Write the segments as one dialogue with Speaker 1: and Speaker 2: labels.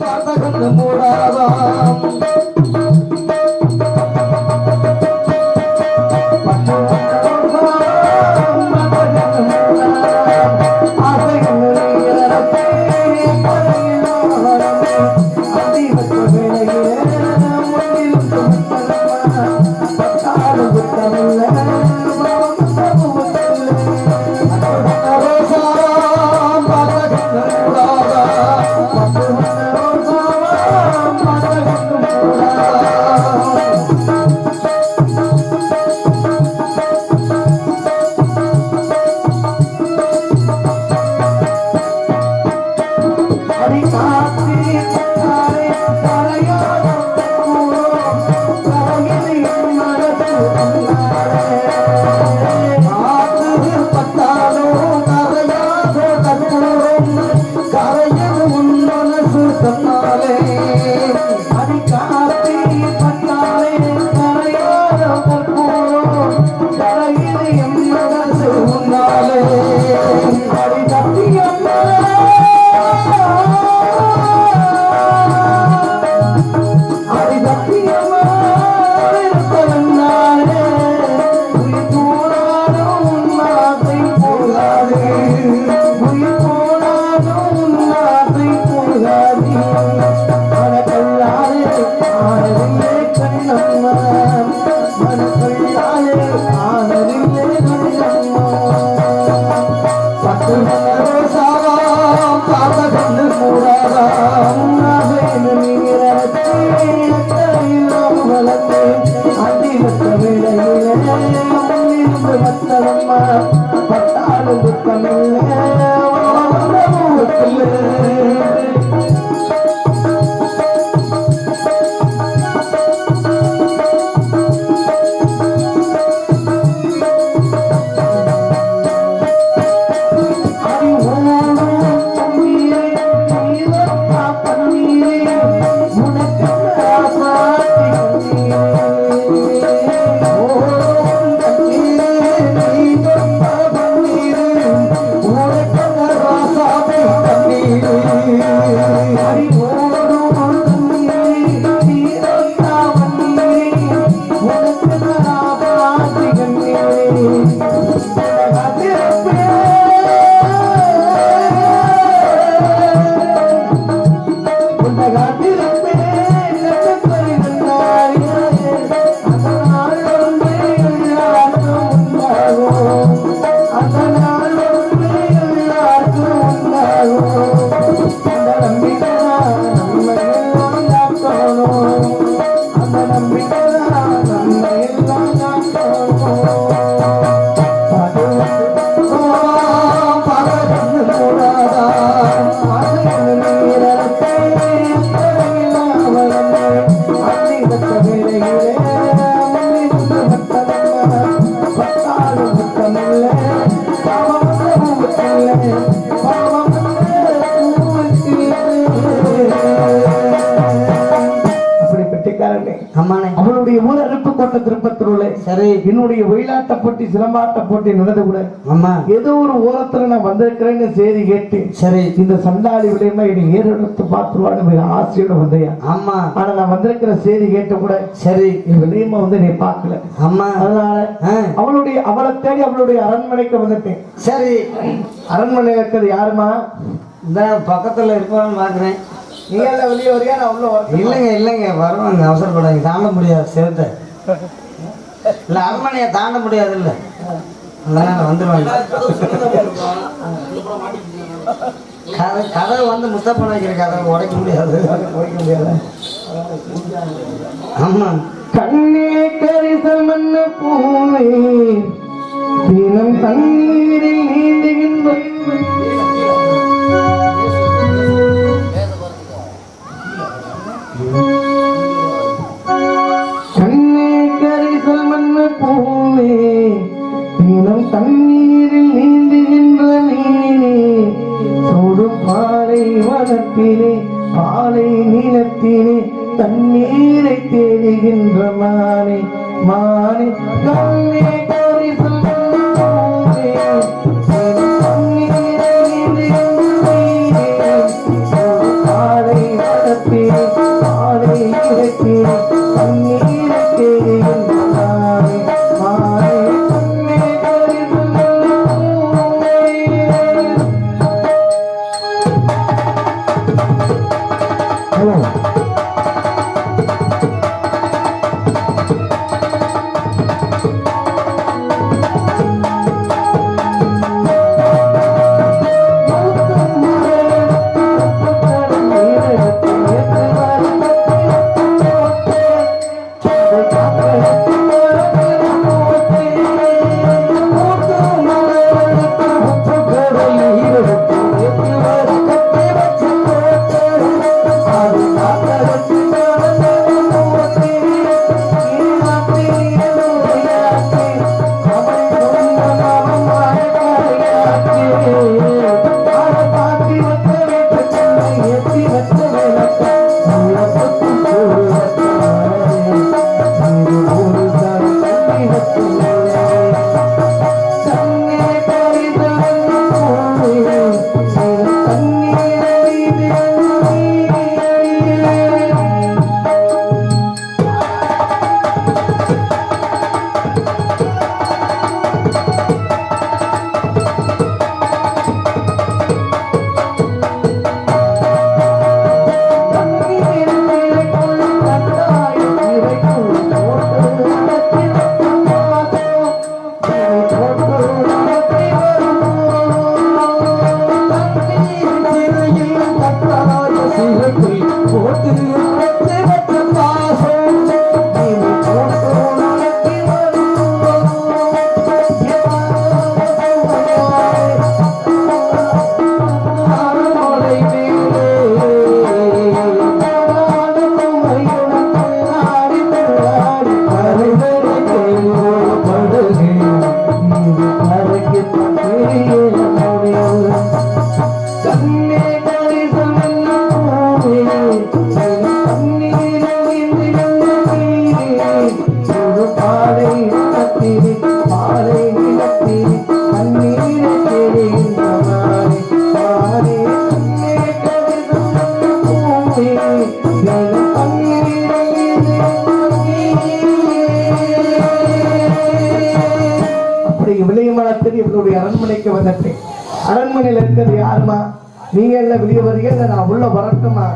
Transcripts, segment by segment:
Speaker 1: பார்த்தகன்னு மூடாதாம். Amen. திருப்பத்தூர்ல
Speaker 2: சரி
Speaker 1: என்னுடைய ஒயிலாட்ட போட்டி சிலம்பாட்ட போட்டி நடந்து கூட
Speaker 2: அம்மா
Speaker 1: ஏதோ ஒரு ஓரத்துல நான் வந்திருக்கிறேன்னு செய்தி கேட்டு
Speaker 2: சரி.
Speaker 1: இந்த சண்டாளி விளையமா என்னை ஏறெடுத்து பார்த்துருவான்னு மிக ஆசையோட வந்தையா
Speaker 2: அம்மா
Speaker 1: ஆனா நான் வந்திருக்கிற செய்தி கேட்ட கூட
Speaker 2: சரி.
Speaker 1: என் விளையமா வந்து நீ பார்க்கல.
Speaker 2: அம்மா
Speaker 1: அதனால அவளுடைய அவளை தேடி அவளுடைய அரண்மனைக்கு வந்துட்டேன்.
Speaker 2: சரி.
Speaker 1: அரண்மனையில் இருக்கிறது யாருமா?
Speaker 2: இந்த பக்கத்துல இருப்பான்னு பாக்குறேன்.
Speaker 1: நீ எல்லாம் வெளியே வரியா? நான் உள்ள வரேன்
Speaker 2: இல்லைங்க இல்லைங்க. வருவாங்க அவசரப்படாங்க தாண்ட முடியாது செவத்தை இல்லை அரண்மனையை தாண்ட முடியாது இல்லை அதனால வந்துடுவாங்க கதை கதை வந்து முஸ்தப்பா வைக்கிற கதை உடைக்க முடியாது.
Speaker 1: உடைக்க முடியாது.
Speaker 2: ஆமாம்
Speaker 1: கண்ணே கரிசல் மண்ண பூவே தினம் தண்ணீரில் Oh. விளையமனத்தில் இவனுடைய அரண்மனைக்கு வந்துட்டேன் அரண்மனையில் இருக்கிறது யாருமா? நீங்க எல்லாம் வெளியே வரீங்க நான் உள்ள வரட்டுமா?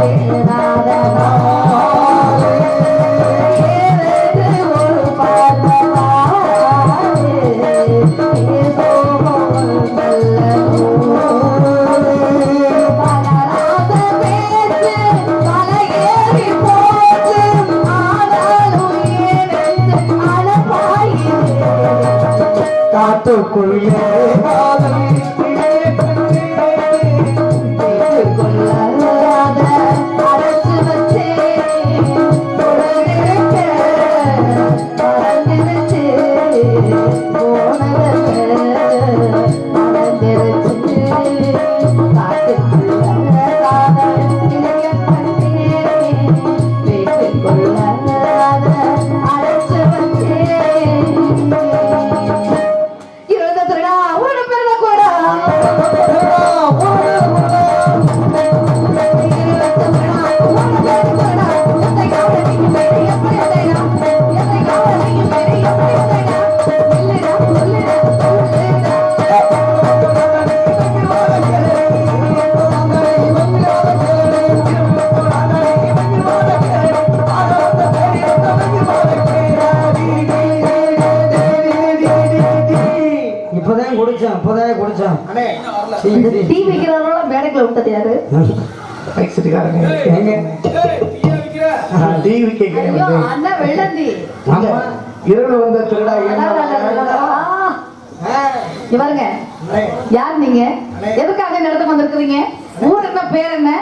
Speaker 2: Amém.
Speaker 1: டிவி
Speaker 2: ஆமா.
Speaker 1: இரவு வந்த திருடா
Speaker 3: யார் நீங்க? எதுக்காக இந்த இடத்துக்கு வந்திருக்கிறீங்க? ஊர் என்ன பேர் என்ன?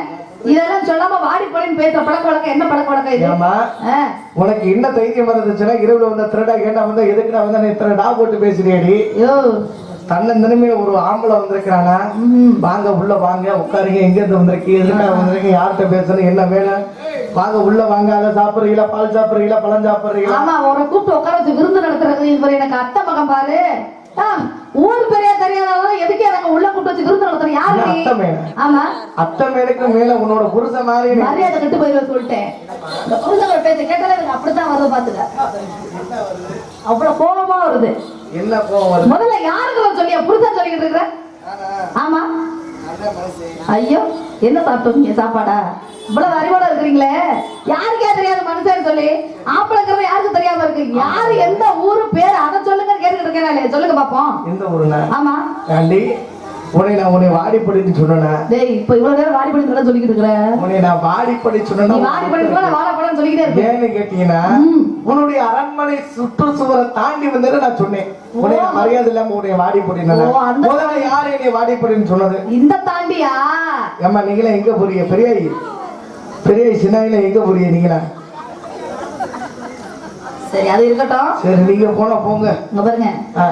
Speaker 3: இதெல்லாம் சொல்லாம வாடி போடின்னு பேசுற பழக்க வழக்கம் என்ன பழக்க வழக்கம் இது?
Speaker 1: ஏமா
Speaker 3: ஆ,
Speaker 1: உனக்கு என்ன தைரியம் இருந்துச்சுன்னா இரவுல வந்த திருடா கேட்டா வந்து? எதுக்கு நான் வந்து இத்தனை டா போட்டு பேசுறியடி.
Speaker 3: ஐயோ
Speaker 1: தன்னந்தனமே ஒரு ஆம்பளை வந்திருக்கிறானா?
Speaker 3: ம்ஹும்.
Speaker 1: வாங்க உள்ள வாங்க உட்காருங்க எங்க இருந்து வந்திருக்கீங்க எதுக்காக வந்திருக்கீங்க யார்கிட்ட பேசணும் என்ன வேணும் வாங்க உள்ள வாங்க அதை சாப்பிடுறீங்களா பால் சாப்பிடுறீங்களா பழம் சாப்பிடுறீங்களா?
Speaker 3: ஆமா அவரை கூப்பிட்டு உட்கார வச்சு விருந்து நடத்துறது இவர் எனக்கு அத்தை மகன் பாரு. ஆ, ஊர் பெரிய தெரியாதவங்க எதுக்கு எனக்கு உள்ள கூப்பிட்டு வச்சு விருந்து நடத்துறேன் யாரு
Speaker 1: என்ன
Speaker 3: நீ?
Speaker 1: அத்தை மேல?
Speaker 3: ஆமா.
Speaker 1: அத்தை மேலுக்கு மேல உன்னோட புருஷன் மாதிரி
Speaker 3: மரியாதை கட்டு போயிருவ சொல்லிட்டேன். இந்த புருஷனோட பேச்ச கேட்டாலே அப்படித்தான் வருது பாத்துக்க அவ்வளவு கோபமா வருது.
Speaker 1: என்ன கோவம் வருது?
Speaker 3: முதல்ல யாருக்கு சொல்லியா? புருஷன் சொல்லிக்கிட்டு இருக்கிற? ஆமா. ஐயோ என்ன சாப்பிட்டீங்க சாப்பாடா? இவ்வளவு அறிவோட இருக்கிறீங்களே. யாருக்கே தெரியாத மனுஷன் சொல்லி ஆப்பிளங்கிறது யாருக்கு தெரியாம இருக்கு? யாரு எந்த ஊரு பேர் அதை சொல்லுங்க கேட்டுக்கிட்டு இருக்கேன் சொல்லுங்க பாப்போம்.
Speaker 1: எந்த
Speaker 3: ஆமா.
Speaker 1: உன்னை நான் உன்னை வாடிப்படின்னு சொன்னேன்.
Speaker 3: டேய் இப்ப இவ்வளவு நேரம் வாடி பண்ணி சொல்லிக்கிட்டு இருக்கிற?
Speaker 1: உன்னை நான்
Speaker 3: நீ வாடி பண்ணி
Speaker 1: சொன்னா
Speaker 3: வாழ படம் சொல்லிக்கிட்டே இருக்க.
Speaker 1: ஏன்னு கேட்டீங்கன்னா. உன்னுடைய அரண்மனை சுற்றுச்சுவரை தாண்டி வந்ததை நான் சொன்னேன். உன்னை மரியாதை இல்லாம உன்னை
Speaker 3: ஓ, அந்த-
Speaker 1: முதல்ல யாரு என்னை வாடிப்படின்னு சொன்னது?
Speaker 3: இந்த தாண்டியா?
Speaker 1: ஏம்மா நீங்களே எங்க போறீங்க? பெரியாயி. பெரியாயி சின்னாயில எங்க போறீங்க நீங்களா
Speaker 3: சரி அது இருக்கட்டும்.
Speaker 1: சரி நீங்க போனா போங்க.
Speaker 3: இங்க பாருங்க.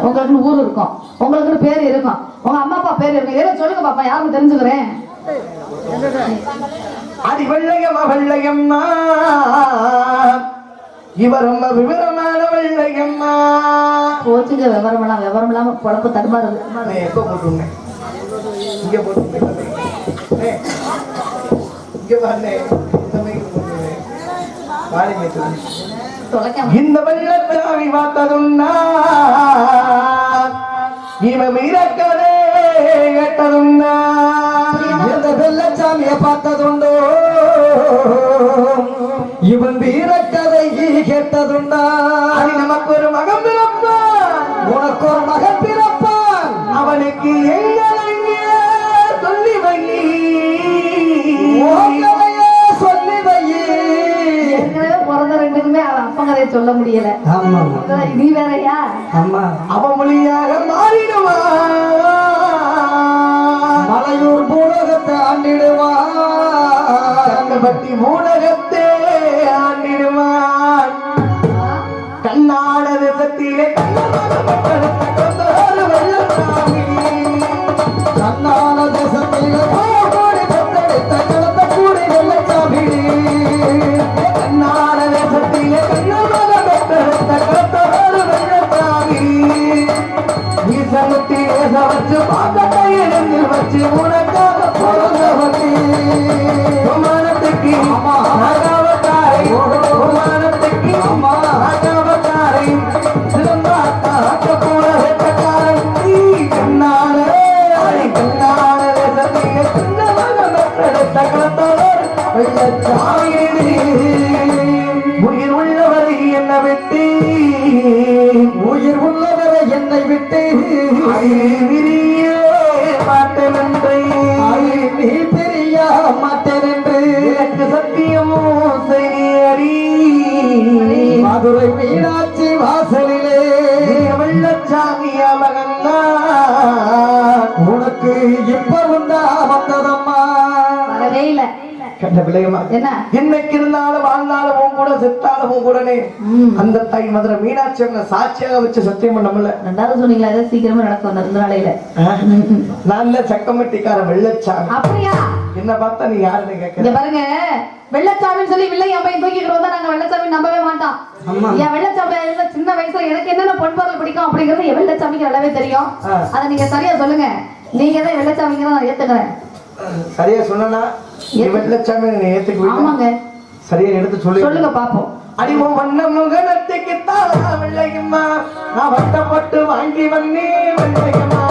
Speaker 3: உங்களுக்கு ஊர் இருக்கும். உங்களுக்கு பேர் இருக்கும். உங்க அம்மா அப்பா பேர் இருக்கும். ஏதோ சொல்லுங்க பாப்பா யாருன்னு தெரிஞ்சுக்கிறேன்.
Speaker 1: அடி வெள்ளையம்மா. வெள்ளையம்மா இவர் ரொம்ப விவரமான வெள்ளையம்மா.
Speaker 3: போச்சுங்க விவரம் எல்லாம் விவரம் இல்லாம பொழப்பு தடுமாறுது
Speaker 1: எப்ப இங்க இங்க பாருங்க வாடி இந்த வெள்ளத்தாவி பார்த்ததுன்னா இவன் மீறக்கதே கேட்டதுன்னா
Speaker 2: இந்த வெள்ளச்சாமிய பார்த்ததுண்டோ. இவன் வீரக்கதை கேட்டதுண்டா.
Speaker 1: நமக்கு ஒரு
Speaker 2: மீனாட்சி வாசலிலே.
Speaker 1: வெள்ளச்சாமிய மகன்னா
Speaker 2: உனக்கு இப்ப உண்டா வந்ததம்மா.
Speaker 3: வரவே இல்ல.
Speaker 1: கண்ட விளையமா
Speaker 3: என்ன?
Speaker 1: என்னைக்கு இருந்தாலும்
Speaker 3: ம்.
Speaker 1: அந்த தாய் மதுரை மீனாட்சி அம்மனை சாட்சியாக வச்சு சத்தியம் பண்ணமுல்ல
Speaker 3: ரெண்டாவது சொன்னீங்களா ஏதோ சீக்கிரமா நடக்கும் இந்த நாளையில.
Speaker 1: நல்ல சக்கமட்டிக்கார வெள்ளச்சாமி.
Speaker 3: அப்படியா?
Speaker 1: என்ன பார்த்தா நீ யாருன்னு கேட்க
Speaker 3: பாருங்க வெள்ளச்சாமின்னு சொல்லி வில்லை அம்மையை தூக்கிட்டு வந்தா நாங்க வெள்ளச்சாமி நம்பவே மாட்டோம். என் வெள்ளச்சாமி இருந்த சின்ன வயசுல எனக்கு என்னென்ன பொன் பொருள் பிடிக்கும் அப்படிங்கறது என் வெள்ளச்சாமிக்கு நல்லாவே தெரியும். அதை நீங்க சரியா சொல்லுங்க. நீங்க தான் வெள்ளச்சாமிங்க நான் ஏத்துக்கிறேன்.
Speaker 1: சரியா சொன்னா வெள்ளச்சாமி ஏத்துக்குவீங்க
Speaker 3: ஆமாங்க.
Speaker 1: சரியா எடுத்து சொல்லு.
Speaker 3: சொல்லுங்க பாப்போம்.
Speaker 1: அடிமோ வண்ண முகனத்துக்கு தான் வெள்ளையம்மா நான் வட்டப்பட்டு வாங்கி வந்தேன் வெள்ளையம்மா
Speaker 2: வெள்ளையம்மா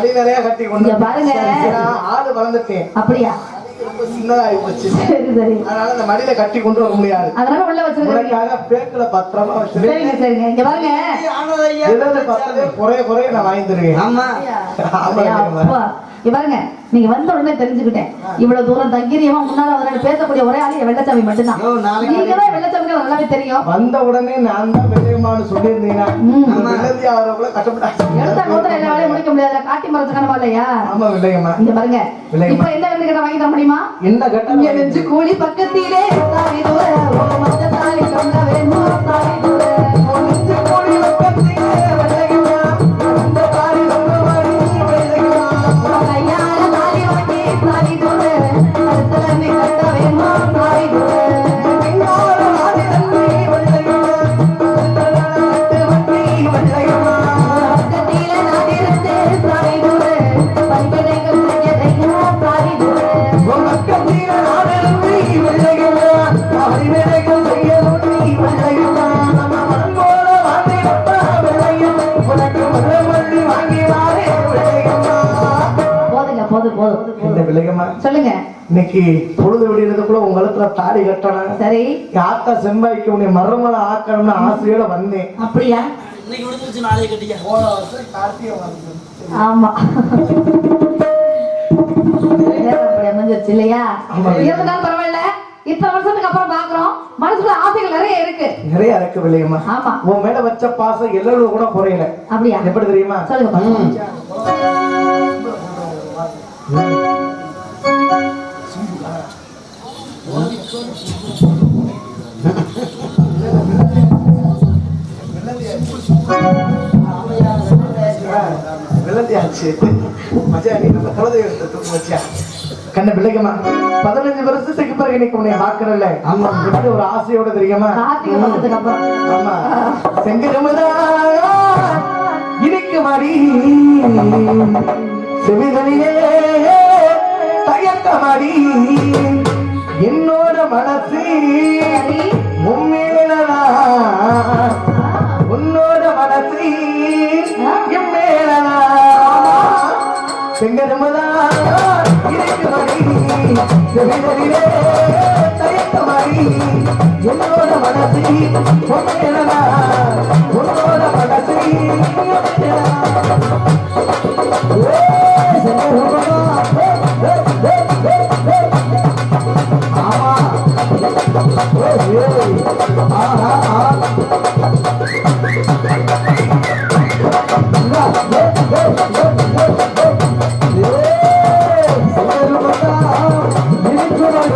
Speaker 1: மடி நிறைய கட்டி கொண்டு
Speaker 3: பாருங்க.
Speaker 1: ஆடு வளர்ந்துட்டேன்.
Speaker 3: அப்படியா?
Speaker 1: ரொம்ப சின்னதாகி போச்சு அதனால இந்த மடியில கட்டி கொண்டு வர முடியாது.
Speaker 3: அதனால உள்ள வச்சிருக்கீங்க
Speaker 1: உனக்காக பேக்கில பத்திரமா
Speaker 3: சரிங்க சரிங்க. இங்க பாருங்க.
Speaker 1: குறைய குறைய நான் வாங்கி தருவேன்.
Speaker 2: ஆமா
Speaker 1: ஆமா,
Speaker 3: பாருங்க நீங்க வந்த உடனே தெரிஞ்சுக்கிட்டேன். இவ்வளவு தூரம் தைரியமா முன்னால வந்து பேசக்கூடிய ஒரே ஆளு வெள்ளச்சாமி மட்டும்தான்.
Speaker 2: ஐயோ, நாளைக்கு
Speaker 3: நீங்க தான் வெள்ளச்சாமிக்கு நல்லாவே தெரியும்.
Speaker 1: வந்த உடனே நான் தான் வெள்ளையம்மான்னு சொல்லியிருந்தீங்கன்னா
Speaker 3: எடுத்த எல்லா வேலையும் முடிக்க முடியாது காட்டி மரத்து கனவா இல்லையா?
Speaker 1: ஆமா வெள்ளையம்மா.
Speaker 3: இங்க பாருங்க. இப்ப வெள்ளி கடை வாங்கி தர முடியுமா?
Speaker 1: என்ன கட்டம்
Speaker 3: நெஞ்சு கூலி பக்கத்திலே தாவி தூர கொண்ட வேணும் தாவி தூர.
Speaker 1: இன்னைக்கு பொழுது விடியறதுக்குள்ள உங்க கழுத்துல தாடி கட்டணும்.
Speaker 3: சரி.
Speaker 1: ஆத்தா செம்பாய்க்கு உன்னை மறுமலை ஆக்கணும்னு ஆசையோட வந்தேன்.
Speaker 3: அப்படியா?
Speaker 2: இன்னைக்கு விடுத்துருச்சு நாளைக்கு கட்டிக்க.
Speaker 1: போன வருஷம் கார்த்திகை மாசம்.
Speaker 3: ஆமா. அமைஞ்சிருச்சு இல்லையா. இருந்தாலும் பரவாயில்ல? இத்தனை வருஷத்துக்கு அப்புறம் பாக்குறோம் மனசுக்குள்ள ஆசைகள் நிறைய இருக்கு.
Speaker 1: நிறைய இருக்கு விலையம்மா
Speaker 3: ஆமா.
Speaker 1: உன் மேல வச்ச பாசம் எல்லோரும் கூட குறையல.
Speaker 3: அப்படியா?
Speaker 1: எப்படி தெரியுமா?
Speaker 3: சொல்லுங்க
Speaker 1: விளந்தியாச்சு மச்சா நீ நம்ம குலதெய்வத்தை தூக்கி வச்சியா கண்ண பிள்ளைக்கம்மா பதினஞ்சு வருஷத்துக்கு பிறகு இன்னைக்கு உன்னை பாக்குறல்ல
Speaker 2: ஆமா.
Speaker 1: எப்படி ஒரு ஆசையோட தெரியுமா? ஆமா. செங்கருமதா இனிக்கு மாடி செவிதலிலே தயக்கமாடி என்னோட மனசு
Speaker 3: சரி.
Speaker 1: செங்கருமதா என்னோட மனசு உன்னோட மனசு ஆஹா ஆஹா.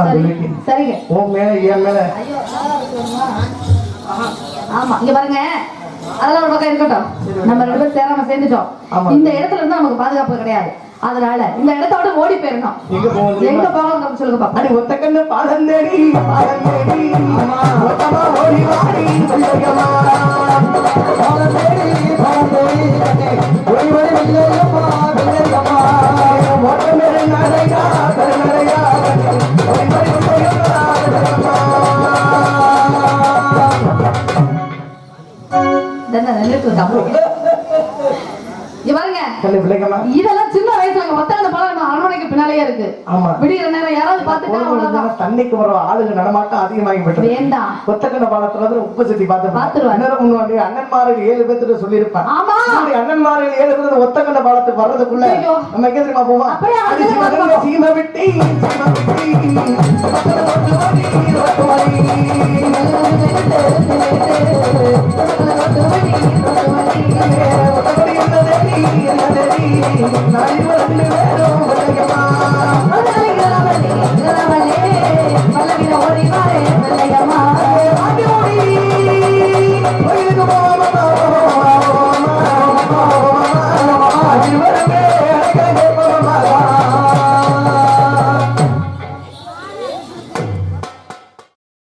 Speaker 1: நான்
Speaker 3: சரி
Speaker 1: சொல்லிருக்கேன்
Speaker 3: சரிங்க.
Speaker 1: உன் மேல என் மேல.
Speaker 3: ஆமா இங்க பாருங்க. அதெல்லாம் ஒரு பக்கம் இருக்கட்டும். நம்ம ரெண்டு பேரும் சேராம சேர்ந்துட்டோம். இந்த இடத்துல இருந்து நமக்கு பாதுகாப்பு கிடையாது. அதனால இந்த இடத்த விட ஓடி போயிடணும்.
Speaker 1: எங்க போகணும்
Speaker 3: சொல்லுங்க. பாப்பா.
Speaker 1: ஒத்த கண்ணு தேடி தேடி. மொத்தமா ஓடி வாடி தேடி தேடி ஓடி ஓடி நடையா
Speaker 3: இதெல்லாம் சின்ன வயசுல மொத்தம் அந்த படம் அரண்மனைக்கு பின்னாலேயே இருக்கு.
Speaker 1: ஆமா.
Speaker 3: விடுகிற நேரம் யாராவது பாத்துட்டா
Speaker 1: தண்ணிக்கு வர ஆளுங்க நடமாட்டம் அதிகமாகி போயிட்டு
Speaker 3: வேண்டாம்
Speaker 1: கொத்தக்கண்ண பாலத்துல உப்பு சுத்தி
Speaker 3: பாத்து
Speaker 1: பாத்துருவாங்க முன்னாடி அண்ணன்மார்கள் ஏழு பேர்த்துட்டு சொல்லியிருப்பாங்க
Speaker 3: ஆமா.
Speaker 1: அண்ணன்மார்கள் ஏழு பேர் ஒத்தக்கண்ண பாலத்துக்கு வர்றதுக்குள்ள நம்ம எங்க போவோம்? சீமை விட்டி. Naí